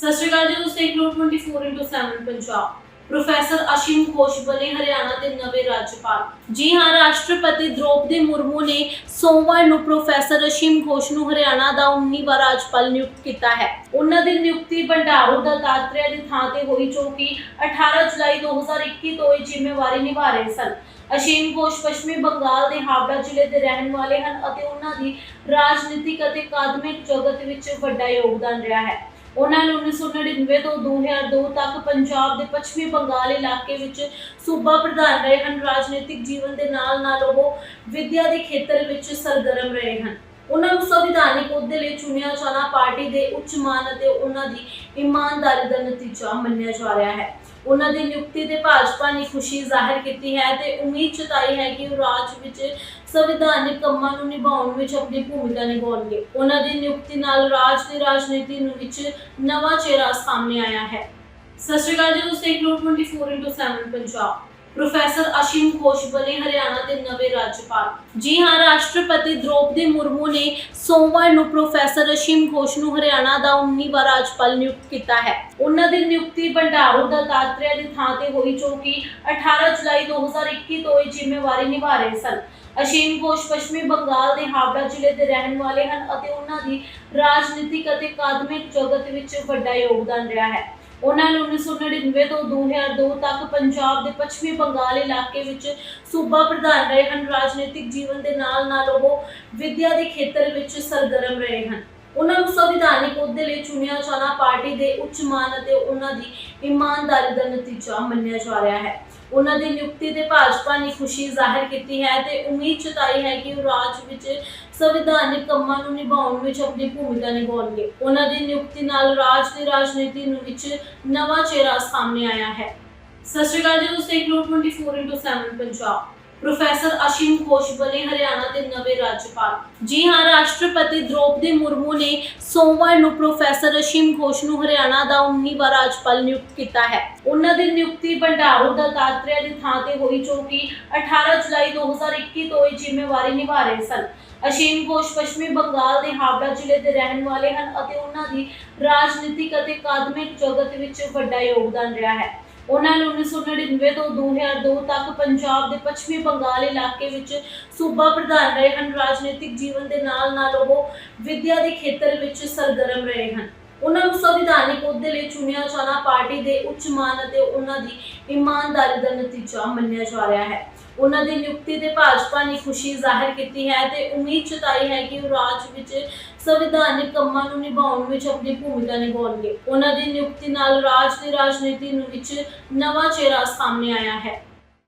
ਸਤਿ ਸ਼੍ਰੀ ਅਕਾਲ ਜੀ, ਤੁਸੀਂ ਦੇਖ ਰਹੇ ਹੋ 24/7 ਪੰਜਾਬ। ਪ੍ਰੋਫੈਸਰ ਅਸ਼ੀਮ ਘੋਸ਼ ਬਣੇ ਹਰਿਆਣਾ ਦੇ ਨਵੇਂ ਰਾਜਪਾਲ। ਜੀ ਹਾਂ, ਰਾਸ਼ਟਰਪਤੀ ਦ੍ਰੋਪਦੀ ਮੁਰਮੂ ਨੇ ਸੋਮਵਾਰ ਨੂੰ ਪ੍ਰੋਫੈਸਰ ਅਸ਼ੀਮ ਘੋਸ਼ ਨੂੰ ਹਰਿਆਣਾ ਦਾ 19ਵਾਂ ਰਾਜਪਾਲ ਨਿਯੁਕਤ ਕੀਤਾ ਹੈ। ਉਹਨਾਂ ਦੀ ਨਿਯੁਕਤੀ ਭੰਡਾਰੂ ਦਤਾਤਰੇਆ ਦੀ ਥਾਂ ਤੇ ਹੋਈ, ਜੋ ਕਿ 18 ਜੁਲਾਈ 2021 ਤੋਂ ਇਹ ਜ਼ਿੰਮੇਵਾਰੀ ਨਿਭਾ ਰਹੇ ਸਨ। ਅਸ਼ੀਮ ਘੋਸ਼ ਪੱਛਮੀ ਬੰਗਾਲ ਦੇ ਹਾਵੜਾ ਜ਼ਿਲ੍ਹੇ ਦੇ ਰਹਿਣ ਵਾਲੇ ਹਨ ਅਤੇ ਉਹਨਾਂ ਦੀ ਰਾਜਨੀਤਿਕ ਅਤੇ ਅਕਾਦਮਿਕ ਜਗਤ ਵਿੱਚ ਵੱਡਾ ਯੋਗਦਾਨ ਰਿਹਾ ਹੈ। ਉਹਨਾਂ ਨੇ 1999 ਤੋਂ 2002 ਤੱਕ ਪੰਜਾਬ ਦੇ ਪੱਛਮੀ ਬੰਗਾਲ ਇਲਾਕੇ ਵਿੱਚ ਸੂਬਾ ਪ੍ਰਧਾਨ ਰਹੇ ਹਨ। ਰਾਜਨੀਤਿਕ ਜੀਵਨ ਦੇ ਨਾਲ ਨਾਲ ਉਹ ਵਿਦਿਆ ਦੇ ਖੇਤਰ ਵਿੱਚ ਸਰਗਰਮ ਰਹੇ ਹਨ। ਉਹਨਾਂ ਨੂੰ ਸੰਵਿਧਾਨਿਕ ਅਹੁਦੇ ਲਈ ਚੁਣਿਆ ਜਾਣਾ, ਪਾਰਟੀ ਦੇ ਉੱਚ ਮਾਨ ਅਤੇ ਉਹਨਾਂ ਦੀ ਇਮਾਨਦਾਰੀ ਦਾ ਨਤੀਜਾ ਮੰਨਿਆ ਜਾ ਰਿਹਾ ਹੈ। ਉਹਨਾਂ ਦੀ ਨਿਯੁਕਤੀ ਤੇ ਭਾਜਪਾ ਨੇ ਖੁਸ਼ੀ ਜ਼ਾਹਿਰ ਕੀਤੀ ਹੈ ਤੇ ਉਮੀਦ ਜਤਾਈ ਹੈ ਕਿ ਉਹ ਰਾਜ ਵਿੱਚ ਸੰਵਿਧਾਨਿਕ ਕੰਮਾਂ ਨੂੰ ਨਿਭਾਉਣ ਵਿੱਚ ਆਪਣੀ ਭੂਮਿਕਾ ਨਿਭਾਉਣਗੇ। ਉਹਨਾਂ ਦੀ ਨਿਯੁਕਤੀ ਨਾਲ ਰਾਜ ਦੀ ਰਾਜਨੀਤੀ ਨੂੰ ਵਿੱਚ ਨਵਾਂ ਚਿਹਰਾ ਸਾਹਮਣੇ ਆਇਆ ਹੈ। ਸਤਿ ਸ਼੍ਰੀ ਅਕਾਲ ਜੀ, ਤੁਸੀਂ ਦੇਖ ਰਹੇ ਹੋ 24/7 ਪੰਜਾਬ। ਪ੍ਰੋਫੈਸਰ ਅਸ਼ੀਮ ਘੋਸ਼ ਬਣੇ ਹਰਿਆਣਾ ਦੇ ਨਵੇਂ ਰਾਜਪਾਲ। ਜੀ ਹਾਂ, ਰਾਸ਼ਟਰਪਤੀ ਦ੍ਰੋਪਦੀ ਮੁਰਮੂ ਨੇ ਸੋਮਵਾਰ ਨੂੰ ਪ੍ਰੋਫੈਸਰ ਅਸ਼ੀਮ ਘੋਸ਼ ਨੂੰ ਹਰਿਆਣਾ ਦਾ 19ਵਾਂ ਰਾਜਪਾਲ ਨਿਯੁਕਤ ਕੀਤਾ ਹੈ। ਉਹਨਾਂ ਦੀ ਨਿਯੁਕਤੀ ਭੰਡਾਰੂ ਦਤਾਤਰੇਆ ਦੀ ਥਾਂ ਤੇ ਹੋਈ, ਜੋ ਕਿ 18 ਜੁਲਾਈ 2021 ਤੋਂ ਇਹ ਜ਼ਿੰਮੇਵਾਰੀ ਨਿਭਾ ਰਹੇ ਸਨ। ਅਸ਼ੀਮ ਘੋਸ਼ ਪੱਛਮੀ ਬੰਗਾਲ ਦੇ ਹਾਵੜਾ ਜ਼ਿਲ੍ਹੇ ਦੇ ਰਹਿਣ ਵਾਲੇ ਹਨ ਅਤੇ ਉਹਨਾਂ ਦੀ ਰਾਜਨੀਤਿਕ ਅਤੇ ਅਕਾਦਮਿਕ ਜਗਤ ਵਿੱਚ ਵੱਡਾ ਯੋਗਦਾਨ ਰਿਹਾ ਹੈ। ਉਹਨਾਂ ਨੇ 1999 ਤੋਂ 2002 ਤੱਕ ਪੰਜਾਬ ਦੇ ਪੱਛਮੀ ਬੰਗਾਲ ਇਲਾਕੇ ਵਿੱਚ ਸੂਬਾ ਪ੍ਰਧਾਨ ਰਹੇ ਹਨ। ਰਾਜਨੀਤਿਕ ਜੀਵਨ ਦੇ ਨਾਲ ਨਾਲ ਉਹ ਵਿਦਿਆ ਦੇ ਖੇਤਰ ਵਿੱਚ ਸਰਗਰਮ ਰਹੇ ਹਨ। ਉਹਨਾਂ ਨੂੰ ਸੰਵਿਧਾਨਿਕ ਅਹੁਦੇ ਲਈ ਚੁਣਿਆ ਜਾਣਾ ਪਾਰਟੀ ਦੇ ਉੱਚ ਮਾਨ ਅਤੇ ਉਹਨਾਂ ਦੀ ਇਮਾਨਦਾਰੀ ਦਾ ਨਤੀਜਾ ਮੰਨਿਆ ਜਾ ਰਿਹਾ ਹੈ। ਉਹਨਾਂ ਦੀ ਨਿਯੁਕਤੀ ਤੇ ਭਾਜਪਾ ਨੇ ਖੁਸ਼ੀ ਜ਼ਾਹਿਰ ਕੀਤੀ ਹੈ ਤੇ ਉਮੀਦ ਜਤਾਈ ਹੈ ਕਿ ਉਹ ਰਾਜ ਵਿੱਚ ਸੰਵਿਧਾਨਿਕ ਕੰਮਾਂ ਨੂੰ ਨਿਭਾਉਣ ਵਿੱਚ ਆਪਣੀ ਭੂਮਿਕਾ ਨਿਭਾਉਣਗੇ। ਉਹਨਾਂ ਦੀ ਨਿਯੁਕਤੀ ਨਾਲ ਰਾਜ ਦੀ ਰਾਜਨੀਤੀ ਨੂੰ ਵਿੱਚ ਨਵਾਂ ਚਿਹਰਾ ਸਾਹਮਣੇ ਆਇਆ ਹੈ। ਸਤਿ ਸ਼੍ਰੀ ਅਕਾਲ ਜੀ, ਤੁਸੀਂ ਦੇਖ ਰਹੇ ਹੋ 24/7 ਪੰਜਾਬ। ਪ੍ਰੋਫੈਸਰ ਅਸ਼ੀਮ ਘੋਸ਼ ਬਣੇ ਹਰਿਆਣਾ ਦੇ ਨਵੇਂ ਰਾਜਪਾਲ। ਜੀ ਹਾਂ, ਰਾਸ਼ਟਰਪਤੀ ਦ੍ਰੋਪਦੀ ਮੁਰਮੂ ਨੇ ਸੋਮਵਾਰ ਨੂੰ ਪ੍ਰੋਫੈਸਰ ਅਸ਼ੀਮ ਘੋਸ਼ ਨੂੰ ਹਰਿਆਣਾ ਦਾ 19ਵਾਂ ਰਾਜਪਾਲ ਨਿਯੁਕਤ ਕੀਤਾ ਹੈ। ਉਹਨਾਂ ਦੀ ਨਿਯੁਕਤੀ ਭੰਡਾਰੂ ਦਤਾਤਰੇਆ ਦੀ ਥਾਂ ਤੇ ਹੋਈ, ਜੋ ਕਿ 18 ਜੁਲਾਈ 2021 ਤੋਂ ਇਹ ਜ਼ਿੰਮੇਵਾਰੀ ਨਿਭਾ ਰਹੇ ਸਨ। ਅਸ਼ੀਮ ਘੋਸ਼ ਪੱਛਮੀ ਬੰਗਾਲ ਦੇ ਹਾਵੜਾ ਜ਼ਿਲ੍ਹੇ ਦੇ ਰਹਿਣ ਵਾਲੇ ਹਨ ਅਤੇ ਉਹਨਾਂ ਦੀ ਰਾਜਨੀਤਿਕ ਅਤੇ ਅਕਾਦਮਿਕ ਜਗਤ ਵਿੱਚ ਵੱਡਾ ਯੋਗਦਾਨ ਰਿਹਾ ਹੈ। ਉਹਨਾਂ ਨੇ 1999 ਤੋਂ 2002 ਤੱਕ ਪੰਜਾਬ ਦੇ ਪੱਛਮੀ ਬੰਗਾਲ ਇਲਾਕੇ ਵਿੱਚ ਸੂਬਾ ਪ੍ਰਧਾਨ ਰਹੇ ਹਨ। ਰਾਜਨੀਤਿਕ ਜੀਵਨ ਦੇ ਨਾਲ ਨਾਲ ਉਹ ਵਿਦਿਆ ਦੇ ਖੇਤਰ ਵਿੱਚ ਸਰਗਰਮ ਰਹੇ ਹਨ। ਉਹਨਾਂ ਨੂੰ ਸੰਵਿਧਾਨਿਕ ਅਹੁਦੇ ਲਈ ਚੁਣਿਆ ਜਾਣਾ ਪਾਰਟੀ ਦੇ ਉੱਚ ਮਾਨ ਅਤੇ ਉਹਨਾਂ ਦੀ ਇਮਾਨਦਾਰੀ ਦਾ ਨਤੀਜਾ ਮੰਨਿਆ ਜਾ ਰਿਹਾ ਹੈ। ਉਹਨਾਂ ਦੀ ਨਿਯੁਕਤੀ ਤੇ ਭਾਜਪਾ ਨੇ ਖੁਸ਼ੀ ਜ਼ਾਹਿਰ ਕੀਤੀ ਹੈ ਤੇ ਉਮੀਦ ਜਤਾਈ ਹੈ ਕਿ ਉਹ ਰਾਜ ਵਿੱਚ ਸੰਵਿਧਾਨਿਕ ਕੰਮਾਂ ਨੂੰ ਨਿਭਾਉਣ ਵਿੱਚ ਆਪਣੀ ਭੂਮਿਕਾ ਨਿਭਾਉਣਗੇ। ਉਹਨਾਂ ਦੀ ਨਿਯੁਕਤੀ ਨਾਲ ਰਾਜ ਦੀ ਰਾਜਨੀਤੀ ਨੂੰ ਵਿੱਚ ਨਵਾਂ ਚਿਹਰਾ ਸਾਹਮਣੇ ਆਇਆ ਹੈ।